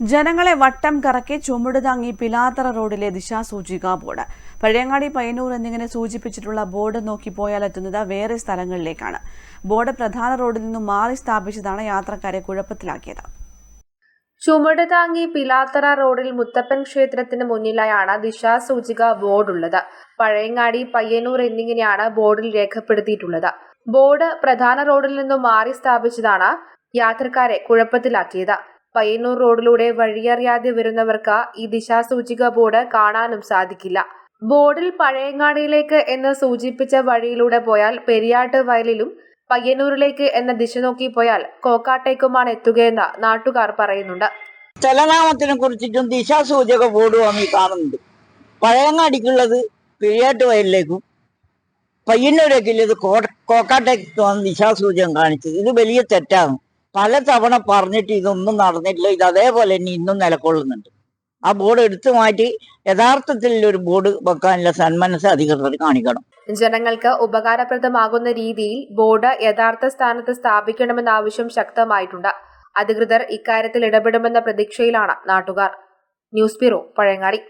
ജനങ്ങളെ വട്ടം കറക്കി ചുമട് താങ്ങി പിലാത്തറ റോഡിലെ ദിശാസൂചിക ബോർഡ്. പഴയങ്ങാടി പയ്യന്നൂർ എന്നിങ്ങനെ സൂചിപ്പിച്ചിട്ടുള്ള ബോർഡ് നോക്കി പോയാൽ എത്തുന്നത് വേറെ സ്ഥലങ്ങളിലേക്കാണ്. ബോർഡ് പ്രധാന റോഡിൽ നിന്നും മാറി സ്ഥാപിച്ചതാണ് യാത്രക്കാരെ കുഴപ്പത്തിലാക്കിയത്. ചുമട് താങ്ങി പിലാത്തറ റോഡിൽ മുത്തപ്പൻ ക്ഷേത്രത്തിന് മുന്നിലായാണ് ദിശാസൂചിക ബോർഡുള്ളത്. പഴയങ്ങാടി പയ്യന്നൂർ എന്നിങ്ങനെയാണ് ബോർഡിൽ രേഖപ്പെടുത്തിയിട്ടുള്ളത്. ബോർഡ് പ്രധാന റോഡിൽ നിന്നും മാറി സ്ഥാപിച്ചതാണ് യാത്രക്കാരെ കുഴപ്പത്തിലാക്കിയത്. പയ്യന്നൂർ റോഡിലൂടെ വഴിയറിയാതെ വരുന്നവർക്ക് ഈ ദിശാസൂചിക ബോർഡ് കാണാനും സാധിക്കില്ല. ബോർഡിൽ പഴയങ്ങാടിയിലേക്ക് എന്ന് സൂചിപ്പിച്ച വഴിയിലൂടെ പോയാൽ പെരിയാട്ട് വയലിലും പയ്യന്നൂരിലേക്ക് എന്ന ദിശ നോക്കി പോയാൽ കോക്കാട്ടേക്കുമാണ് എത്തുകയെന്ന് നാട്ടുകാർ പറയുന്നുണ്ട്. സ്ഥലനാമത്തിനെ കുറിച്ചിട്ടും ദിശാസൂചക ബോർഡ് ഈ കാണുന്നത് പഴയങ്ങാടിക്കുള്ളത് പെരിയാട്ട് വയലിലേക്കും പയ്യന്നൂരേക്കുള്ളത് കോക്കാട്ടേക്കുമാണ് ദിശാസൂചകം കാണിച്ചത്. ഇത് വലിയ തെറ്റാണ്. പല തവണ പറഞ്ഞിട്ട് ഇതൊന്നും നടന്നിട്ടില്ല ഇത് അതേപോലെ തന്നെ ഇന്നും നിലകൊള്ളുന്നുണ്ട്. ആ ബോർഡ് എടുത്തു മാറ്റി യഥാർത്ഥത്തിൽ ഒരു ബോർഡ് വെക്കാനുള്ള സന്മനസ് അധികൃതർ കാണിക്കണം. ജനങ്ങൾക്ക് ഉപകാരപ്രദമാകുന്ന രീതിയിൽ ബോർഡ് യഥാർത്ഥ സ്ഥാനത്ത് സ്ഥാപിക്കണമെന്ന ആവശ്യം ശക്തമായിട്ടുണ്ട്. അധികൃതർ ഇക്കാര്യത്തിൽ ഇടപെടുമെന്ന പ്രതീക്ഷയിലാണ് നാട്ടുകാർ. News bureau Pazhayangadi.